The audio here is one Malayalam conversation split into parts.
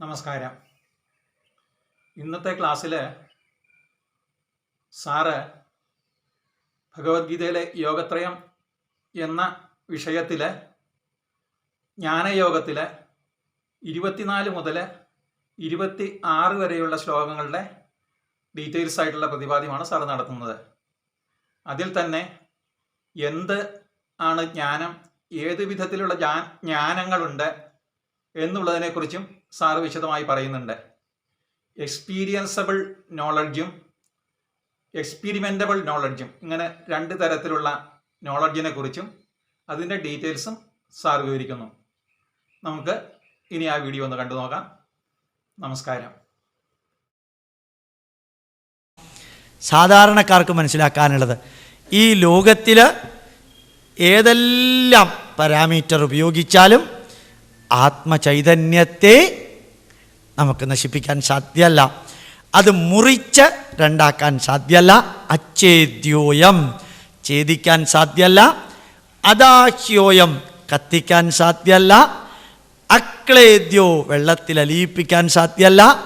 നമസ്കാരം. ഇന്നത്തെ ക്ലാസ്സിൽ സാറ് ഭഗവത്ഗീതയിലെ യോഗത്രയം എന്ന വിഷയത്തിൽ ജ്ഞാനയോഗത്തിൽ ഇരുപത്തിനാല് മുതൽ ഇരുപത്തി ആറ് വരെയുള്ള ശ്ലോകങ്ങളുടെ ഡീറ്റെയിൽസ് ആയിട്ടുള്ള പ്രതിപാദ്യമാണ് സാർ നടത്തുന്നത്. അതിൽ തന്നെ എന്ത് ആണ് ജ്ഞാനം ഏത് വിധത്തിലുള്ള ജ്ഞാനങ്ങളുണ്ട് എന്നുള്ളതിനെക്കുറിച്ചും സാറ് വിശദമായി പറയുന്നുണ്ട്. എക്സ്പീരിയൻസബിൾ നോളജും എക്സ്പീരിമെന്റബിൾ നോളജും ഇങ്ങനെ രണ്ട് തരത്തിലുള്ള നോളജിനെ കുറിച്ചും അതിന്റെ ഡീറ്റെയിൽസും സാർ വിവരിക്കുന്നു. നമുക്ക് ഇനി ആ വീഡിയോ ഒന്ന് കണ്ടു നോക്കാം. നമസ്കാരം. സാധാരണക്കാർക്ക് മനസ്സിലാക്കാനുള്ളത് ഈ ലോകത്തിൽ ഏതെല്ലാം പാരാമീറ്റർ ഉപയോഗിച്ചാലും ആത്മചൈതന്യത്തെ നമുക്ക് നശിപ്പിക്കാൻ സാധ്യമല്ല അത് മുറിച്ച് രണ്ടാക്കാൻ സാധ്യമല്ല അച്ഛേദ്യോയം ഛേദിക്കാൻ സാധ്യമല്ല അദാഹ്യോയം. കത്തിക്കാൻ സാധ്യമല്ല അക്ലേദ്യോ. വെള്ളത്തിൽ അലിയിപ്പിക്കാൻ സാധ്യമല്ല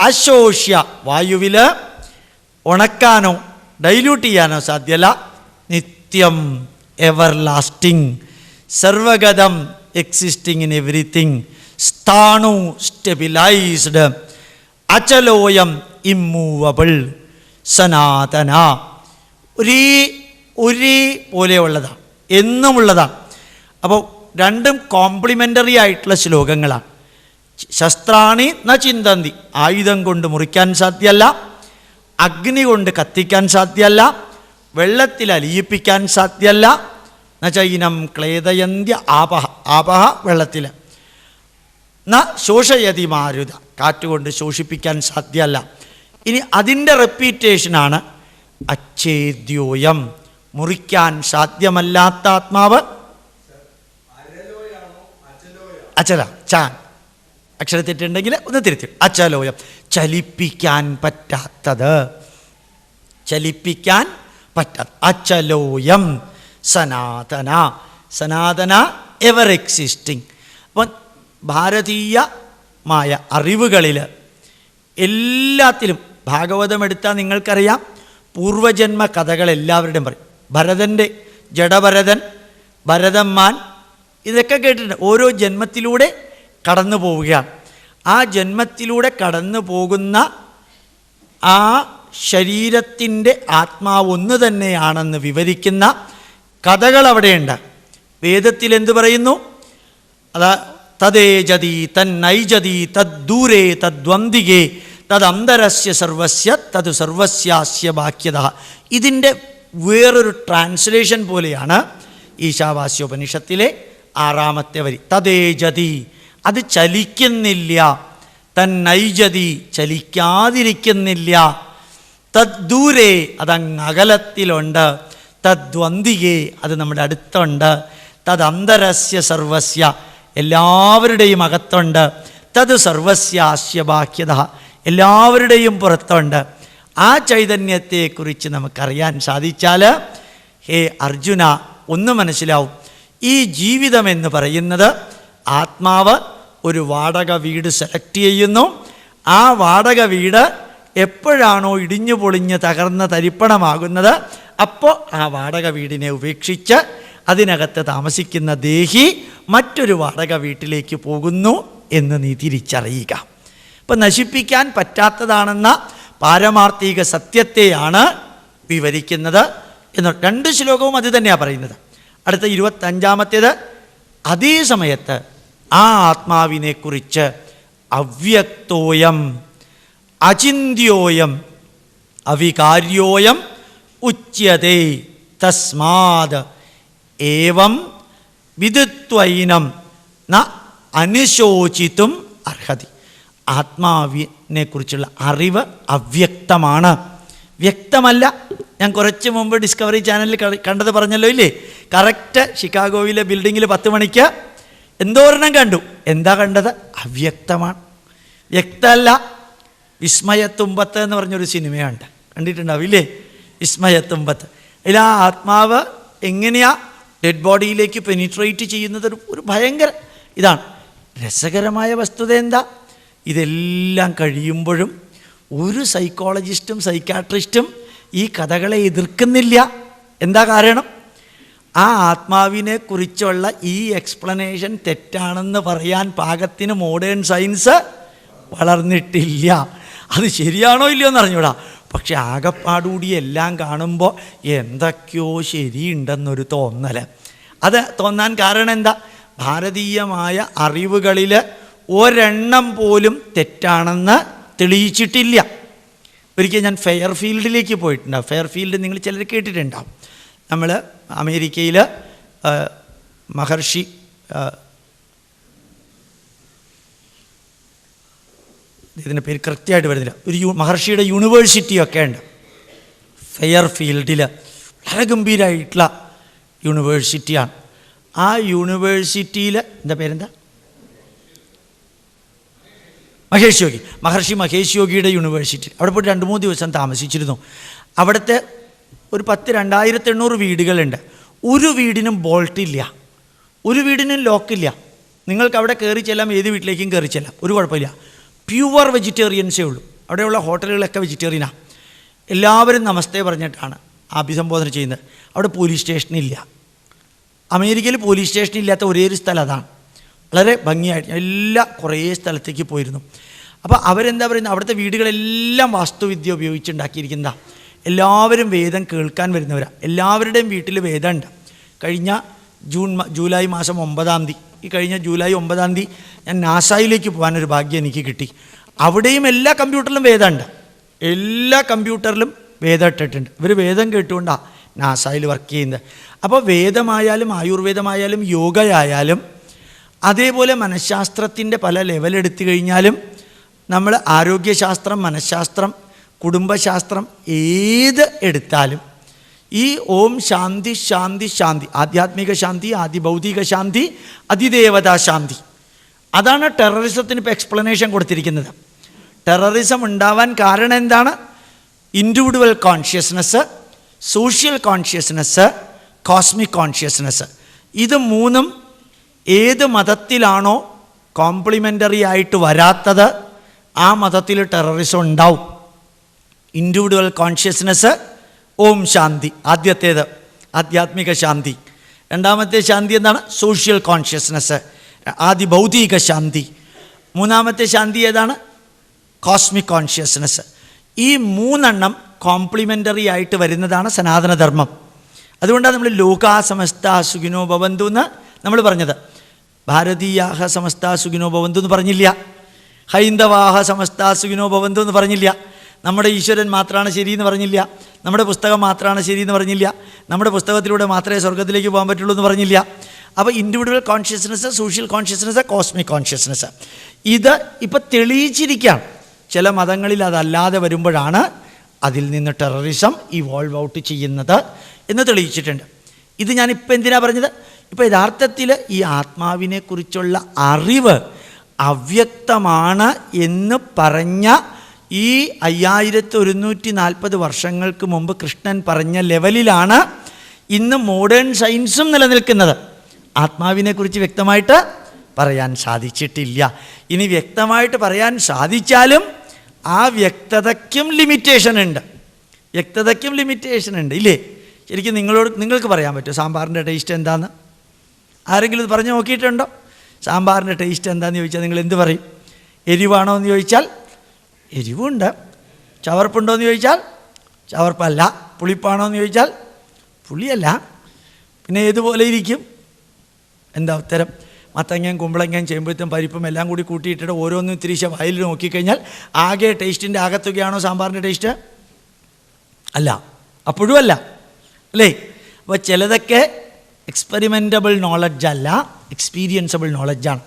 അശോഷ്യ. വായുവിൽ ഉണക്കാനോ ഡൈല്യൂട്ട് ചെയ്യാനോ സാധ്യമല്ല നിത്യം എവർ ലാസ്റ്റിംഗ് സർവഗതം എക്സിസ്റ്റിംഗ് ഇൻ എവറിത്തിങ് സ്ഥാണു സ്റ്റെബിലൈസ്ഡ് അചലോയം ഇമ്മൂവബിൾ സനാതന ഒരേ ഒരേ പോലെയുള്ളതാണ് എന്നുമുള്ളതാണ് അപ്പോൾ രണ്ടും കോംപ്ലിമെന്ററി ആയിട്ടുള്ള ശ്ലോകങ്ങളാണ് ശസ്ത്രാണി ന ചിന്തന്തി. ആയുധം കൊണ്ട് മുറിക്കാൻ സാധ്യമല്ല അഗ്നി കൊണ്ട് കത്തിക്കാൻ സാധ്യമല്ല വെള്ളത്തിൽ അലിയിപ്പിക്കാൻ സാധ്യമല്ല ന ചൈനം ക്ലേദയന്ത്യ ആപഹ ആപഹ വെള്ളത്തിൽ ന ശോഷയതി മാരുത. കാറ്റുകൊണ്ട് ശോഷിപ്പിക്കാൻ സാധ്യമല്ല ഇനി അതിന്റെ റെപ്പീറ്റേഷനാണ് അച്ഛേദ്യോയം. മുറിക്കാൻ സാധ്യമല്ലാത്ത ആത്മാവ് അച്ചല ചാൻ അക്ഷരത്തെറ്റുണ്ടെങ്കിൽ ഒന്ന് തിരുത്തി. അച്ചലോയം. ചലിപ്പിക്കാൻ പറ്റാത്തത്. ചലിപ്പിക്കാൻ പറ്റാത്ത അച്ചലോയം. സനാതന. സനാതന എവർ എക്സിസ്റ്റിംഗ് അപ്പം ഭാരതീയമായ അറിവുകളിൽ എല്ലാത്തിലും ഭാഗവതം എടുത്താൽ നിങ്ങൾക്കറിയാം. പൂർവജന്മ കഥകൾ എല്ലാവരുടെയും പറയും. ഭരതന്റെ ജഡഭരതൻ ഭരതന്മാൻ ഇതൊക്കെ കേട്ടിട്ടുണ്ട്. ഓരോ ജന്മത്തിലൂടെ കടന്നു പോവുകയാണ്. ആ ജന്മത്തിലൂടെ കടന്നു പോകുന്ന ആ ശരീരത്തിന്റെ ആത്മാവ് ഒന്ന് തന്നെയാണെന്ന് വിവരിക്കുന്ന കഥകൾ അവിടെയുണ്ട് വേദത്തിൽ എന്തു പറയുന്നു അതാ തദ്ദേജതി തന്നൈജതി തദ്ദൂരേ തദ്വന്തികേ തദന്തരസ്യ സർവസ്യ തത് സർവസ്യാസ്യ ബാക്യത ഇതിന്റെ വേറൊരു ട്രാൻസ്ലേഷൻ പോലെയാണ് ഈശാവാസ്യോപനിഷത്തിലെ ആറാമത്തെ വരി. തദ്ദേജതി അത് ചലിക്കുന്നില്ല. തന്നൈജതി ചലിക്കാതിരിക്കുന്നില്ല. തദ്ദൂരേ അതങ്ങ് തദ്വന്തികേ അത് നമ്മുടെ അടുത്തുണ്ട്. തദന്തരസ്യ സർവസ്യ എല്ലാവരുടെയും അകത്തുണ്ട്. തത് സർവസ്യാസ്യ ബാക്യത എല്ലാവരുടെയും പുറത്തുണ്ട്. ആ ചൈതന്യത്തെക്കുറിച്ച് നമുക്കറിയാൻ സാധിച്ചാൽ ഹേ അർജുന ഒന്ന് മനസ്സിലാവും. ഈ ജീവിതം എന്ന് പറയുന്നത് ആത്മാവ് ഒരു വാടക വീട് സെലക്ട് ചെയ്യുന്നു. ആ വാടക വീട് എപ്പോഴാണോ ഇടിഞ്ഞു പൊളിഞ്ഞ് തകർന്ന് തരിപ്പണമാകുന്നത് അപ്പോൾ ആ വാടക വീടിനെ ഉപേക്ഷിച്ച് അതിനകത്ത് താമസിക്കുന്ന ദേഹി മറ്റൊരു വാടക വീട്ടിലേക്ക് പോകുന്നു എന്ന് നീ തിരിച്ചറിയുക. അപ്പം നശിപ്പിക്കാൻ പറ്റാത്തതാണെന്ന പാരമാർത്ഥിക സത്യത്തെയാണ് വിവരിക്കുന്നത് എന്ന് രണ്ട് ശ്ലോകവും അത് തന്നെയാണ് പറയുന്നത്. അടുത്ത ഇരുപത്തഞ്ചാമത്തേത് അതേ സമയത്ത് ആ ആത്മാവിനെക്കുറിച്ച് അവ്യക്തോയം അചിന്യോയം അവികാര്യോയം ഉച്യതേ തസ്മാത് ഏവം വിദുത്വൈനം ന അനുശോചിത്തും അർഹതി. ആത്മാവിനെ കുറിച്ചുള്ള അറിവ് അവ്യക്തമാണ്. വ്യക്തമല്ല. ഞാൻ കുറച്ച് മുമ്പ് ഡിസ്കവറി ചാനലിൽ കണ്ടത് പറഞ്ഞല്ലോ ഇല്ലേ? കറക്റ്റ് ഷിക്കാഗോയിലെ ബിൽഡിങ്ങിൽ പത്ത് മണിക്ക് എന്തോരെണ്ണം കണ്ടു? എന്താ കണ്ടത്? അവ്യക്തമാണ്. വ്യക്തമല്ല. വിസ്മയത്തുമ്പത്ത് എന്ന് പറഞ്ഞൊരു സിനിമയുണ്ട്. കണ്ടിട്ടുണ്ടാവും ഇല്ലേ? വിസ്മയത്തുമ്പത്ത് അതിൽ ആ ആത്മാവ് എങ്ങനെയാ ഡെഡ് ബോഡിയിലേക്ക് പെനിട്രേറ്റ് ചെയ്യുന്നത് ഒരു ഭയങ്കര ഇതാണ്. രസകരമായ വസ്തുത എന്താ? ഇതെല്ലാം കഴിയുമ്പോഴും ഒരു സൈക്കോളജിസ്റ്റും സൈക്കാട്രിസ്റ്റും ഈ കഥകളെ എതിർക്കുന്നില്ല. എന്താ കാരണം? ആ ആത്മാവിനെ കുറിച്ചുള്ള ഈ എക്സ്പ്ലനേഷൻ തെറ്റാണെന്ന് പറയാൻ പാകത്തിന് മോഡേൺ സയൻസ് വളർന്നിട്ടില്ല. അത് ശരിയാണോ ഇല്ലയോ എന്ന് അറിഞ്ഞൂടാ പക്ഷെ ആകപ്പാടുകൂടി എല്ലാം കാണുമ്പോൾ എന്തൊക്കെയോ ശരിയുണ്ടെന്നൊരു തോന്നൽ അത് തോന്നാൻ കാരണം എന്താ? ഭാരതീയമായ അറിവുകളിൽ ഒരെണ്ണം പോലും തെറ്റാണെന്ന് തെളിയിച്ചിട്ടില്ല. ഒരിക്കൽ ഞാൻ ഫെയർ ഫീൽഡിലേക്ക് പോയിട്ടുണ്ടാവും ഫെയർ ഫീൽഡ് നിങ്ങൾ ചിലർ കേട്ടിട്ടുണ്ടാവും. നമ്മൾ അമേരിക്കയിൽ മഹർഷി ഇതിന്റെ പേര് കൃത്യമായിട്ട് വരുന്നില്ല. ഒരു യു മഹർഷിയുടെ യൂണിവേഴ്സിറ്റിയൊക്കെ ഉണ്ട്. ഫെയർ ഫീൽഡിൽ വളരെ ഗംഭീരമായിട്ടുള്ള യൂണിവേഴ്സിറ്റിയാണ് ആ യൂണിവേഴ്സിറ്റിയിൽ എന്താ പേരെന്താ? മഹേഷ് യോഗി. മഹർഷി മഹേഷ് യോഗിയുടെ യൂണിവേഴ്സിറ്റി അവിടെ പോയിട്ട് രണ്ട് മൂന്ന് ദിവസം താമസിച്ചിരുന്നു. അവിടുത്തെ ഒരു പത്ത് രണ്ടായിരത്തി എണ്ണൂറ് വീടുകളുണ്ട്. ഒരു വീടിനും ബോൾട്ടില്ല ഒരു വീടിനും ലോക്കില്ല നിങ്ങൾക്ക് അവിടെ കയറി ചെല്ലാം ഏത് വീട്ടിലേക്കും കയറി ചെല്ലാം. ഒരു കുഴപ്പമില്ല. പ്യുവർ വെജിറ്റേറിയൻസേ ഉള്ളൂ. അവിടെയുള്ള ഹോട്ടലുകളൊക്കെ വെജിറ്റേറിയനാണ് എല്ലാവരും നമസ്തേ പറഞ്ഞിട്ടാണ് അഭിസംബോധന ചെയ്യുന്നത്. അവിടെ പോലീസ് സ്റ്റേഷനില്ല. അമേരിക്കയിൽ പോലീസ് സ്റ്റേഷൻ ഇല്ലാത്ത ഒരേ ഒരു സ്ഥലം അതാണ്. വളരെ ഭംഗിയായിട്ട് എല്ലാ കുറേ സ്ഥലത്തേക്ക് പോയിരുന്നു. അപ്പോൾ അവരെന്താ പറയുന്നത്? അവിടുത്തെ വീടുകളെല്ലാം വാസ്തുവിദ്യ ഉപയോഗിച്ചുണ്ടാക്കിയിരിക്കുന്ന എല്ലാവരും വേദം കേൾക്കാൻ വരുന്നവരാണ് എല്ലാവരുടെയും വീട്ടിൽ വേദമുണ്ട്. കഴിഞ്ഞ ജൂൺ ജൂലൈ മാസം ഒമ്പതാം തീയതി ഈ കഴിഞ്ഞ ജൂലൈ ഒമ്പതാം തീയതി ഞാൻ നാസായിലേക്ക് പോകാനൊരു ഭാഗ്യം എനിക്ക് കിട്ടി. അവിടെയും എല്ലാ കമ്പ്യൂട്ടറിലും വേദമുണ്ട് എല്ലാ കമ്പ്യൂട്ടറിലും വേദം ഇട്ടിട്ടുണ്ട് ഇവർ വേദം കേട്ടുകൊണ്ടാണ് നാസായിൽ വർക്ക് ചെയ്യുന്നത്. അപ്പോൾ വേദമായാലും ആയുർവേദമായാലും യോഗയായാലും അതേപോലെ മനഃശാസ്ത്രത്തിന്റെ പല ലെവലെടുത്തു കഴിഞ്ഞാലും നമ്മൾ ആരോഗ്യശാസ്ത്രം മനഃശാസ്ത്രം കുടുംബശാസ്ത്രം ഏത് എടുത്താലും ഈ ഓം ശാന്തി ശാന്തി ശാന്തി. ആധ്യാത്മിക ശാന്തി ആദിഭൗതിക ശാന്തി അതിദേവതാ ശാന്തി. അതാണ് ടെററിസത്തിന് ഇപ്പോൾ എക്സ്പ്ലനേഷൻ കൊടുത്തിരിക്കുന്നത്. ടെററിസം ഉണ്ടാവാൻ കാരണം എന്താണ്? Individual consciousness social consciousness cosmic consciousness ഇത് മൂന്നും ഏത് മതത്തിലാണോ കോംപ്ലിമെന്ററി ആയിട്ട് വരാത്തത് ആ മതത്തിൽ ടെററിസം ഉണ്ടാവും. ഇൻഡിവിഡ്വൽ കോൺഷ്യസ്നസ് ഓം ശാന്തി ആദ്യത്തേത് ആധ്യാത്മിക ശാന്തി. രണ്ടാമത്തെ ശാന്തി എന്താണ്? സോഷ്യൽ കോൺഷ്യസ്നസ് ആദ്യ ഭൗതിക ശാന്തി. മൂന്നാമത്തെ ശാന്തി ഏതാണ്? Cosmic consciousness. ഈ മൂന്നെണ്ണം കോംപ്ലിമെന്ററി ആയിട്ട് വരുന്നതാണ് സനാതനധർമ്മം. അതുകൊണ്ടാണ് നമ്മൾ ലോകാ സമസ്ത സുഖിനോ ഭവന്തു എന്ന് നമ്മൾ പറഞ്ഞത്. ഭാരതീയാഹ സമസ്ത സുഖിനോ ഭവന്തു എന്ന് പറഞ്ഞില്ല. ഹൈന്ദവാഹ സമസ്ത സുഖിനോ ഭവന്തു എന്ന് പറഞ്ഞില്ല. നമ്മുടെ ഈശ്വരൻ മാത്രമാണ് ശരി എന്ന് പറഞ്ഞില്ല. നമ്മുടെ പുസ്തകം മാത്രമാണ് ശരി എന്ന് പറഞ്ഞില്ല. നമ്മുടെ പുസ്തകത്തിലൂടെ മാത്രമേ സ്വർഗത്തിലേക്ക് പോകാൻ പറ്റുള്ളൂ എന്ന് പറഞ്ഞില്ല. അപ്പോൾ individual consciousness social consciousness cosmic consciousness ഇത് ഇപ്പം തെളിയിച്ചിരിക്കുകയാണ്. ചില മതങ്ങളിൽ അതല്ലാതെ വരുമ്പോഴാണ് അതിൽ നിന്ന് ടെററിസം ഇവോൾവ് ഔട്ട് ചെയ്യുന്നത് എന്ന് തെളിയിച്ചിട്ടുണ്ട്. ഇത് ഞാനിപ്പോൾ എന്തിനാണ് പറഞ്ഞത്? ഇപ്പോൾ യഥാർത്ഥത്തിൽ ഈ ആത്മാവിനെക്കുറിച്ചുള്ള അറിവ് അവ്യക്തമാണ് എന്ന് പറഞ്ഞ ഈ അയ്യായിരത്തി ഒരുന്നൂറ്റി നാൽപ്പത് വർഷങ്ങൾക്ക് മുമ്പ് കൃഷ്ണൻ പറഞ്ഞ ലെവലിലാണ് ഇന്ന് മോഡേൺ സയൻസും നിലനിൽക്കുന്നത്. ആത്മാവിനെക്കുറിച്ച് വ്യക്തമായിട്ട് പറയാൻ സാധിച്ചിട്ടില്ല. ഇനി വ്യക്തമായിട്ട് പറയാൻ സാധിച്ചാലും ആ വ്യക്തതയ്ക്കും ലിമിറ്റേഷൻ ഉണ്ട്. വ്യക്തതയ്ക്കും ലിമിറ്റേഷൻ ഉണ്ട്. ഇല്ലേ? ശരിക്കും നിങ്ങളോട് നിങ്ങൾക്ക് പറയാൻ പറ്റുമോ? സാമ്പാറിന്റെ ടേസ്റ്റ് എന്താന്ന്? ആരെങ്കിലും ഇത് പറഞ്ഞു നോക്കിയിട്ടുണ്ടോ? സാമ്പാറിന്റെ ടേസ്റ്റ് എന്താണെന്ന് ചോദിച്ചാൽ നിങ്ങൾ എന്ത് പറയും? എരിവാണോ എന്ന് ചോദിച്ചാൽ എരിവുണ്ട്. ചവർപ്പുണ്ടോ എന്ന് ചോദിച്ചാൽ ചവർപ്പല്ല. പുളിപ്പാണോ എന്ന് ചോദിച്ചാൽ പുളിയല്ല. പിന്നെ ഏതുപോലെ ഇരിക്കും? എന്താ ഉത്തരം? മത്തങ്ങയും കുമ്പളങ്ങയും ചേമ്പത്തും പരിപ്പും എല്ലാം കൂടി കൂട്ടിയിട്ടിട്ട് ഓരോന്നും തിരിച്ച് വായിൽ നോക്കിക്കഴിഞ്ഞാൽ ആകെ ടേസ്റ്റിന്റെ ആകത്തുകയാണോ സാമ്പാറിന്റെ ടേസ്റ്റ്? അല്ല. അപ്പോഴും അല്ല. അല്ലേ? അപ്പോൾ ചിലതൊക്കെ എക്സ്പെരിമെന്റബിൾ നോളജ് അല്ല എക്സ്പീരിയൻസബിൾ നോളജാണ്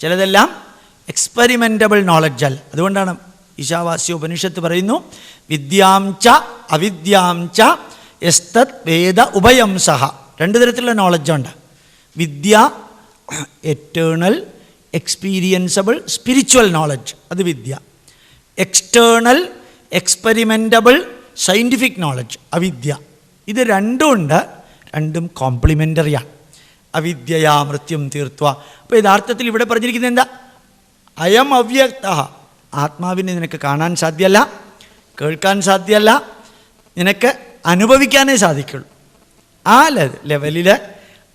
ചിലതെല്ലാം എക്സ്പെരിമെന്റബിൾ നോളജ് അല്ല. അതുകൊണ്ടാണ് ഈശാവാസ്യ ഉപനിഷത്ത് പറയുന്നു വിദ്യാം ച അവിദ്യാം ച എസ്തത് വേദ ഉഭയം സഹ. രണ്ട് തരത്തിലുള്ള നോളജുണ്ട് വിദ്യ എറ്റേണൽ എക്സ്പീരിയൻസബിൾ സ്പിരിച്വൽ നോളജ് അത് വിദ്യ. എക്സ്റ്റേണൽ എക്സ്പെരിമെന്റബിൾ സയന്റിഫിക് നോളജ് അവിദ്യ. ഇത് രണ്ടും ഉണ്ട്. രണ്ടും കോംപ്ലിമെന്ററിയാണ് അവിദ്യയാ മൃത്യം തീർത്തുക അപ്പോൾ യഥാർത്ഥത്തിൽ ഇവിടെ പറഞ്ഞിരിക്കുന്നത് എന്താ? അയം അവ്യക്ത ആത്മാവിനെ നിനക്ക് കാണാൻ സാധ്യമല്ല കേൾക്കാൻ സാധ്യമല്ല നിനക്ക് അനുഭവിക്കാനേ സാധിക്കുള്ളൂ. ആ ലെവലിൽ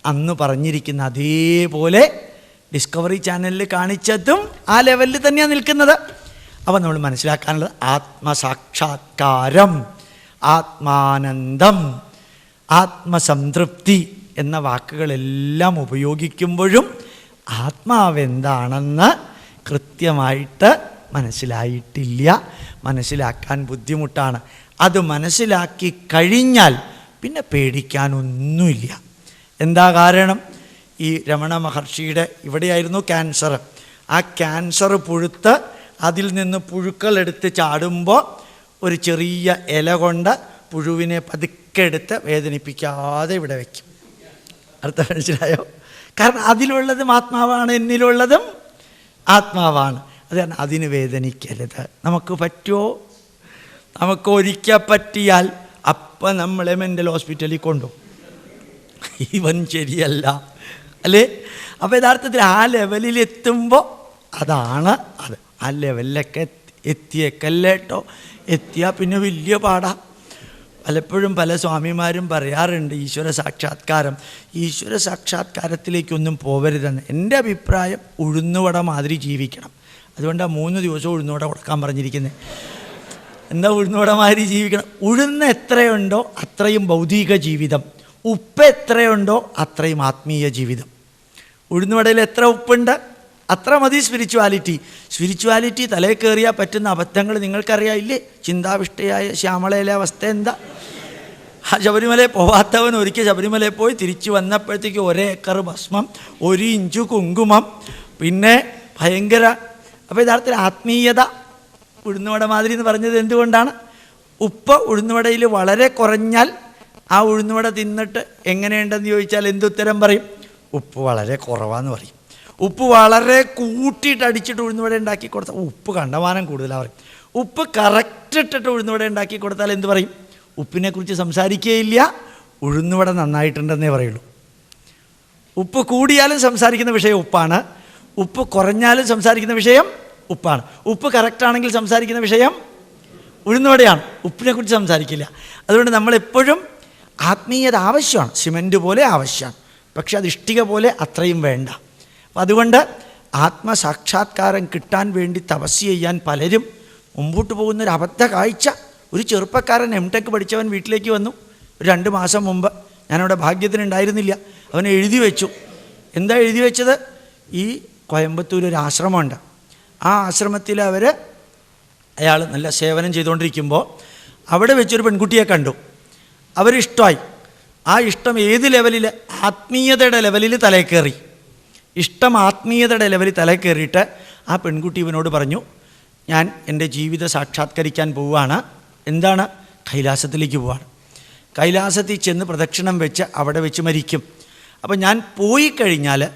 അന്ന് പറഞ്ഞിരിക്കുന്ന അതേപോലെ ഡിസ്കവറി ചാനലിൽ കാണിച്ചതും ആ ലെവലിൽ തന്നെയാണ് നിൽക്കുന്നത്. അപ്പോൾ നമ്മൾ മനസ്സിലാക്കാനുള്ളത് ആത്മസാക്ഷാത്കാരം ആത്മാനന്ദം ആത്മസംതൃപ്തി എന്ന വാക്കുകളെല്ലാം ഉപയോഗിക്കുമ്പോഴും ആത്മാവെന്താണെന്ന് കൃത്യമായിട്ട് മനസ്സിലായിട്ടില്ല. മനസ്സിലാക്കാൻ ബുദ്ധിമുട്ടാണ്. അത് മനസ്സിലാക്കി കഴിഞ്ഞാൽ പിന്നെ പേടിക്കാനൊന്നുമില്ല. എന്താ കാരണം? ഈ രമണ മഹർഷിയുടെ ഇവിടെയായിരുന്നു ക്യാൻസർ. ആ ക്യാൻസർ പുഴുത്ത് അതിൽ നിന്ന് പുഴുക്കളെടുത്ത് ചാടുമ്പോൾ ഒരു ചെറിയ ഇല കൊണ്ട് പുഴുവിനെ പതുക്കെ എടുത്ത് വേദനിപ്പിക്കാതെ ഇവിടെ വയ്ക്കും അർത്ഥം മനസ്സിലായോ? കാരണം അതിലുള്ളതും ആത്മാവാണ് എന്നിലുള്ളതും ആത്മാവാണ്. അത് കാരണം അതിന് വേദനിക്കരുത്. നമുക്ക് പറ്റുമോ നമുക്ക് ഒരിക്കൽ പറ്റിയാൽ അപ്പം നമ്മളെ മെന്റൽ ഹോസ്പിറ്റലിൽ കൊണ്ടുപോകും. ഇവൻ ശരിയല്ല. അല്ലേ? അപ്പോൾ യഥാർത്ഥത്തിൽ ആ ലെവലിൽ എത്തുമ്പോൾ അതാണ് അത്. ആ ലെവലിലൊക്കെ എത്തിയേക്കല്ലേട്ടോ എത്തിയാൽ പിന്നെ വലിയ പാടാ. പലപ്പോഴും പല സ്വാമിമാരും പറയാറുണ്ട് ഈശ്വര സാക്ഷാത്കാരം. ഈശ്വര സാക്ഷാത്കാരത്തിലേക്കൊന്നും പോവരുതെന്ന്. എന്റെ അഭിപ്രായം ഉഴുന്നുവട മാതിരി ജീവിക്കണം. അതുകൊണ്ടാണ് മൂന്ന് ദിവസം ഉഴുന്നുവട കൊടുക്കാൻ പറഞ്ഞിരിക്കുന്നത് എന്താ ഉഴുന്നുവട മാതിരി ജീവിക്കണം? ഉഴുന്ന് എത്രയുണ്ടോ അത്രയും ഭൗതിക ജീവിതം. ഉപ്പ് എത്രയുണ്ടോ അത്രയും ആത്മീയ ജീവിതം. ഉഴുന്നുവടയിൽ എത്ര ഉപ്പുണ്ട്? അത്ര മതി സ്പിരിച്വാലിറ്റി സ്പിരിച്വാലിറ്റി തലേ കയറിയാൽ പറ്റുന്ന അബദ്ധങ്ങൾ നിങ്ങൾക്കറിയാം. ഇല്ലേ? ചിന്താവിഷ്ടയായ ശ്യാമളയിലെ അവസ്ഥ എന്താ? ശബരിമലയിൽ പോവാത്തവൻ ഒരിക്കൽ ശബരിമലയിൽ പോയി തിരിച്ചു വന്നപ്പോഴത്തേക്ക് ഒരേക്കർ ഭസ്മം ഒരു ഇഞ്ചു കുങ്കുമം പിന്നെ ഭയങ്കര അപ്പോൾ യഥാർത്ഥത്തിൽ ആത്മീയത ഉഴുന്നുവട മാതിരി എന്ന് പറഞ്ഞത് എന്തുകൊണ്ടാണ്? ഉപ്പ് ഉഴുന്നുവടയിൽ വളരെ കുറഞ്ഞാൽ ആ ഉഴുന്നുവട തിന്നിട്ട് എങ്ങനെയുണ്ടെന്ന് ചോദിച്ചാൽ എന്തുത്തരം പറയും? ഉപ്പ് വളരെ കുറവാന്ന് പറയും. ഉപ്പ് വളരെ കൂട്ടിയിട്ട് അടിച്ചിട്ട് ഉഴുന്നുവട ഉണ്ടാക്കി കൊടുത്താൽ ഉപ്പ് കണ്ടമാനം കൂടുതലാണ് പറയും. ഉപ്പ് കറക്റ്റ് ഇട്ടിട്ട് ഉഴുന്നുവട ഉണ്ടാക്കി കൊടുത്താൽ എന്ത് പറയും? ഉപ്പിനെക്കുറിച്ച് സംസാരിക്കുകയില്ല ഉഴുന്നുവട നന്നായിട്ടുണ്ടെന്നേ പറയുള്ളൂ. ഉപ്പ് കൂടിയാലും സംസാരിക്കുന്ന വിഷയം ഉപ്പാണ്. ഉപ്പ് കുറഞ്ഞാലും സംസാരിക്കുന്ന വിഷയം ഉപ്പാണ്. ഉപ്പ് കറക്റ്റാണെങ്കിൽ സംസാരിക്കുന്ന വിഷയം ഉഴുന്നുവടയാണ്. ഉപ്പിനെക്കുറിച്ച് സംസാരിക്കില്ല. അതുകൊണ്ട് നമ്മളെപ്പോഴും ആത്മീയത ആവശ്യമാണ്. സിമന്റ് പോലെ ആവശ്യമാണ്. പക്ഷെ അത് ഇഷ്ടിക പോലെ അത്രയും വേണ്ട. അപ്പം അതുകൊണ്ട് ആത്മസാക്ഷാത്കാരം കിട്ടാൻ വേണ്ടി തപസ് ചെയ്യാൻ പലരും മുമ്പോട്ട് പോകുന്നൊരു അബദ്ധ കാഴ്ച ഒരു ചെറുപ്പക്കാരൻ എം ടെക് പഠിച്ചവൻ വീട്ടിലേക്ക് വന്നു. രണ്ട് മാസം മുമ്പ് ഞാനവിടെ ഭാഗ്യത്തിനുണ്ടായിരുന്നില്ല. അവൻ എഴുതി വെച്ചു. എന്താ എഴുതി വെച്ചത്? ഈ കോയമ്പത്തൂർ ഒരു ആശ്രമമുണ്ട്. ആ ആശ്രമത്തിൽ അവർ അയാൾ നല്ല സേവനം ചെയ്തുകൊണ്ടിരിക്കുമ്പോൾ അവിടെ വെച്ചൊരു പെൺകുട്ടിയെ കണ്ടു. അവരിഷ്ടമായി. ആ ഇഷ്ടം ഏത് ലെവലിൽ ആത്മീയതയുടെ ലെവലിൽ തലയിൽ ഇഷ്ടം ആത്മീയതയുടെ ലെവലിൽ തലയിൽ കയറിയിട്ട് ആ പെൺകുട്ടി ഇവനോട് പറഞ്ഞു ഞാൻ എന്റെ ജീവിത സാക്ഷാത്കരിക്കാൻ പോവുകയാണ്. എന്താണ്? കൈലാസത്തിലേക്ക് പോവാണ് കൈലാസത്തിൽ ചെന്ന് പ്രദക്ഷിണം വെച്ച് അവിടെ വെച്ച് മരിക്കും. അപ്പം ഞാൻ പോയി കഴിഞ്ഞാൽ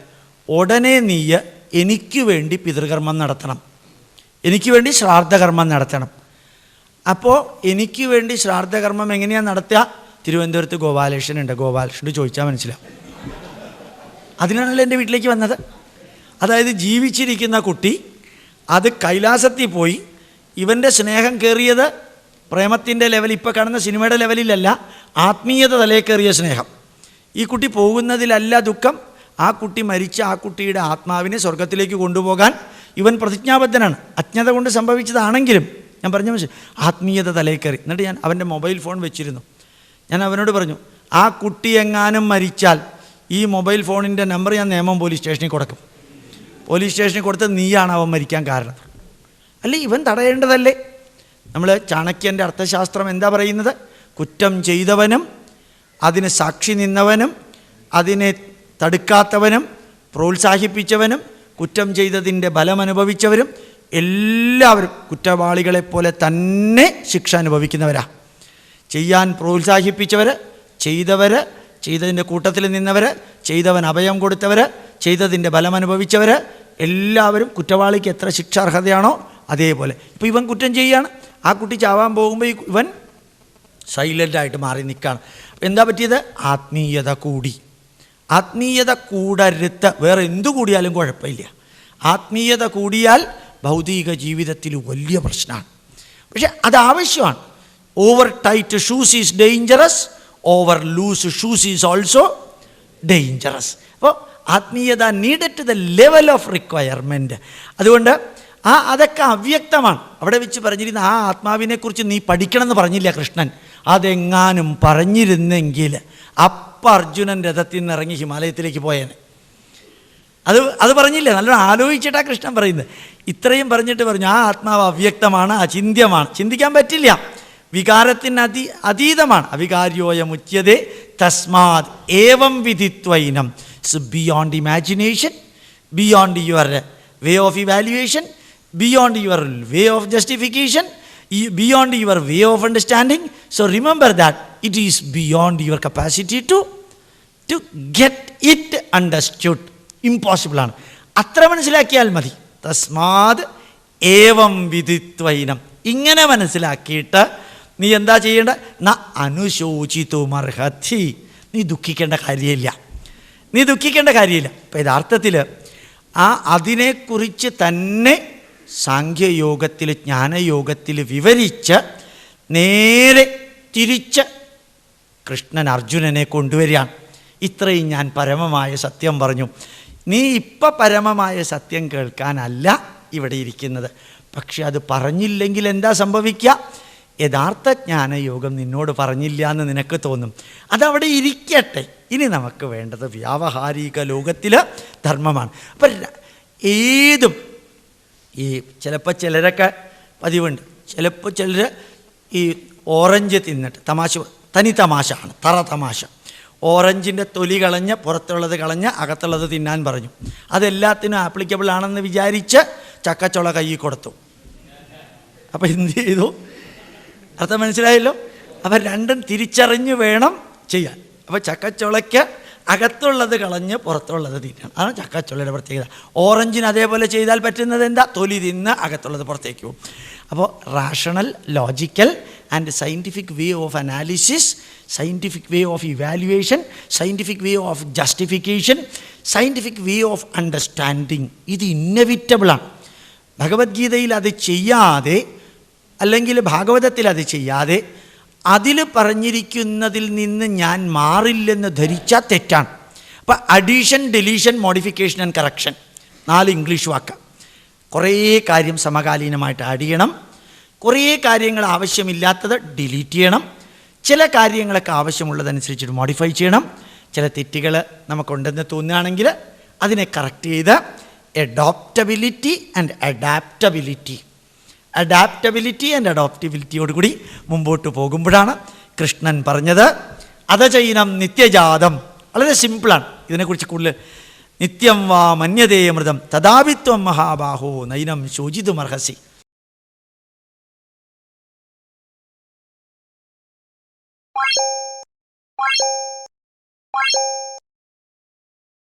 ഉടനെ നീയ് എനിക്ക് വേണ്ടി പിതൃകർമ്മം നടത്തണം. എനിക്ക് വേണ്ടി ശ്രാദ്ധകർമ്മം നടത്തണം. അപ്പോൾ എനിക്ക് വേണ്ടി ശ്രാദ്ധകർമ്മം എങ്ങനെയാണ് നടത്തുക? തിരുവനന്തപുരത്ത് ഗോപാലകൃഷ്ണൻ ഉണ്ട്. ഗോപാലകൃഷ്ണൻ ചോദിച്ചാൽ മനസ്സിലാവും. അതിനാണല്ലോ എന്റെ വീട്ടിലേക്ക് വന്നത്. അതായത് ജീവിച്ചിരിക്കുന്ന കുട്ടി അത് കൈലാസത്തിൽ പോയി ഇവന്റെ സ്നേഹം കയറിയത് പ്രേമത്തിന്റെ ലെവൽ ഇപ്പോൾ കാണുന്ന സിനിമയുടെ ലെവലിലല്ല ആത്മീയത തലേ കയറിയ സ്നേഹം. ഈ കുട്ടി പോകുന്നതിലല്ല ദുഃഖം ആ കുട്ടി മരിച്ച ആ കുട്ടിയുടെ ആത്മാവിനെ സ്വർഗത്തിലേക്ക് കൊണ്ടുപോകാൻ ഇവൻ പ്രതിജ്ഞാബദ്ധനാണ്. അജ്ഞത കൊണ്ട് സംഭവിച്ചതാണെങ്കിലും ഞാൻ പറഞ്ഞ മനസ്സിൽ ആത്മീയത തലയിൽ എന്നിട്ട് ഞാൻ അവന്റെ മൊബൈൽ ഫോൺ വെച്ചിരുന്നു. ഞാൻ അവനോട് പറഞ്ഞു ആ കുട്ടി എങ്ങാനും മരിച്ചാൽ ഈ മൊബൈൽ ഫോണിന്റെ നമ്പർ ഞാൻ നിയമം പോലീസ് സ്റ്റേഷനിൽ കൊടുക്കും. പോലീസ് സ്റ്റേഷനിൽ കൊടുത്ത് നീയാണ് അവൻ മരിക്കാൻ കാരണം. അല്ല ഇവൻ തടയേണ്ടതല്ലേ? നമ്മൾ ചാണക്യന്റെ അർത്ഥശാസ്ത്രം എന്താ പറയുന്നത്? കുറ്റം ചെയ്തവനും അതിന് സാക്ഷി നിന്നവനും അതിനെ തടുക്കാത്തവനും പ്രോത്സാഹിപ്പിച്ചവനും കുറ്റം ചെയ്തതിന്റെ ഫലമനുഭവിച്ചവരും എല്ലാവരും കുറ്റവാളികളെപ്പോലെ തന്നെ ശിക്ഷ അനുഭവിക്കുന്നവരാ. ചെയ്യാൻ പ്രോത്സാഹിപ്പിച്ചവർ ചെയ്തവർ ചെയ്തതിന്റെ കൂട്ടത്തിൽ നിന്നവർ ചെയ്തവൻ അഭയം കൊടുത്തവർ ചെയ്തതിന്റെ ഫലമനുഭവിച്ചവർ എല്ലാവരും കുറ്റവാളിക്ക് എത്ര ശിക്ഷ അർഹതയാണോ അതേപോലെ. ഇപ്പോൾ ഇവൻ കുറ്റം ചെയ്യുകയാണ് ആ കുട്ടി ചാവാൻ പോകുമ്പോൾ ഇവൻ സൈലന്റായിട്ട് മാറി നിൽക്കുകയാണ്. എന്താ പറ്റിയത്? ആത്മീയത കൂടി. ആത്മീയത കൂടരുത്ത്. വേറെ എന്തു കൂടിയാലും കുഴപ്പമില്ല. ആത്മീയത കൂടിയാൽ ഭൗതിക ജീവിതത്തിൽ വലിയ പ്രശ്നമാണ്. പക്ഷെ അത് ആവശ്യമാണ്. Over tight shoes is dangerous over loose shoes is also dangerous അപ്പോൾ ആത്മീയത needed to the level of requirement അതുകൊണ്ട് ആ അതൊക്കെ അവ്യക്തമാണ്. അവിടെ വെച്ച് പറഞ്ഞിരുന്ന ആ ആത്മാവിനെക്കുറിച്ച് നീ പഠിക്കണമെന്ന് പറഞ്ഞില്ല കൃഷ്ണൻ. അതെങ്ങാനും പറഞ്ഞിരുന്നെങ്കിൽ അപ്പം അർജുനൻ രഥത്തിൽ നിന്ന് ഇറങ്ങി ഹിമാലയത്തിലേക്ക് പോയേനെ. അത് അത് പറഞ്ഞില്ലേ? നല്ലോണം ആലോചിച്ചിട്ടാ കൃഷ്ണൻ പറയുന്നത്. ഇത്രയും പറഞ്ഞിട്ട് പറഞ്ഞു ആ ആത്മാവ് അവ്യക്തമാണ് അചിന്യമാണ് ചിന്തിക്കാൻ പറ്റില്ല. വികാരത്തിന് അതി അതീതമാണ്. അവികാര്യോയമുച്യതേ തസ്മാത് ഏവം വിധിത്വൈനം. Beyond imagination beyond your way of evaluation beyond your way of justification beyond your way of understanding so remember that it is beyond your capacity to to get it understood ഇമ്പോസിബിളാണ് അത്ര മനസ്സിലാക്കിയാൽ മതി. തസ്മാത് ഏവം വിധിത്വൈനം ഇങ്ങനെ മനസ്സിലാക്കിയിട്ട് നീ എന്താ ചെയ്യേണ്ട? ന അനുശോചിതുമർഹത്തി നീ ദുഃഖിക്കേണ്ട കാര്യമില്ല. നീ ദുഃഖിക്കേണ്ട കാര്യമില്ല. അപ്പം യഥാർത്ഥത്തിൽ ആ അതിനെക്കുറിച്ച് തന്നെ സാഖ്യയോഗത്തിൽ ജ്ഞാനയോഗത്തിൽ വിവരിച്ച് നേരെ തിരിച്ച് കൃഷ്ണൻ അർജുനനെ കൊണ്ടുവരികയാണ്. ഇത്രയും ഞാൻ പരമമായ സത്യം പറഞ്ഞു. നീ ഇപ്പം പരമമായ സത്യം കേൾക്കാനല്ല ഇവിടെ ഇരിക്കുന്നത്. പക്ഷെ അത് പറഞ്ഞില്ലെങ്കിൽ എന്താ സംഭവിക്കുക യഥാർത്ഥ ജ്ഞാനയോഗം നിന്നോട് പറഞ്ഞില്ല എന്ന് നിനക്ക് തോന്നും. അതവിടെ ഇരിക്കട്ടെ. ഇനി നമുക്ക് വേണ്ടത് വ്യാവഹാരിക ലോകത്തിൽ ധർമ്മമാണ്. അപ്പം ഏതും ഈ ചിലപ്പോൾ ചിലരൊക്കെ പതിവുണ്ട്. ചിലപ്പോൾ ചിലർ ഈ ഓറഞ്ച് തിന്നിട്ട് തമാശ തനി തമാശ ആണ് തറ തമാശ. ഓറഞ്ചിന്റെ തൊലി കളഞ്ഞ് പുറത്തുള്ളത് കളഞ്ഞ് അകത്തുള്ളത് തിന്നാൻ പറഞ്ഞു. അതെല്ലാത്തിനും ആപ്ലിക്കബിൾ ആണെന്ന് വിചാരിച്ച് ചക്കച്ചുള കയ്യിൽ കൊടുത്തു. അപ്പോൾ എന്ത് ചെയ്തു? അർത്ഥം മനസ്സിലായല്ലോ? അപ്പം രണ്ടും തിരിച്ചറിഞ്ഞ് വേണം ചെയ്യാൻ. അപ്പോൾ ചക്കച്ചുളയ്ക്ക് അകത്തുള്ളത് കളഞ്ഞ് പുറത്തുള്ളത് തിന്നണം അതാണ് ചക്കച്ചുള്ളയുടെ പ്രത്യേകത. ഓറഞ്ചിന് അതേപോലെ ചെയ്താൽ പറ്റുന്നത് എന്താ? തൊലി തിന്ന് അകത്തുള്ളത് പുറത്തേക്ക് പോകും. അപ്പോൾ rational logical and scientific way of analysis scientific way of evaluation scientific way of justification scientific way of understanding ഇത് ഇന്നവിറ്റബിളാണ് ഭഗവത്ഗീതയിൽ അത് ചെയ്യാതെ അല്ലെങ്കിൽ ഭാഗവതത്തിൽ അത് ചെയ്യാതെ അതിൽ പറഞ്ഞിരിക്കുന്നതിൽ നിന്ന് ഞാൻ മാറില്ലെന്ന് ധരിച്ചാൽ തെറ്റാണ്. അപ്പം addition deletion modification and correction നാല് ഇംഗ്ലീഷ് വാക്ക്. കുറേ കാര്യം സമകാലീനമായിട്ട് ആഡ് ചെയ്യണം. കുറേ കാര്യങ്ങൾ ആവശ്യമില്ലാത്തത് ഡിലീറ്റ് ചെയ്യണം. ചില കാര്യങ്ങളൊക്കെ ആവശ്യമുള്ളതനുസരിച്ചിട്ട് മോഡിഫൈ ചെയ്യണം. ചില തെറ്റുകൾ നമുക്കുണ്ടെന്ന് തോന്നുകയാണെങ്കിൽ അതിനെ കറക്റ്റ് ചെയ്ത് adoptability and adaptability adaptability and അഡോപ്റ്റബിലിറ്റിയോടുകൂടി മുമ്പോട്ട് പോകുമ്പോഴാണ് കൃഷ്ണൻ പറഞ്ഞത്. അതചൈനം നിത്യജാതം. വളരെ സിമ്പിളാണ്. ഇതിനെക്കുറിച്ച് കൂടുതൽ നിത്യം വാ മന്യതേ മൃതം തഥാപിത്വം മഹാബാഹോ നൈനം ശോചിതുമർഹസി.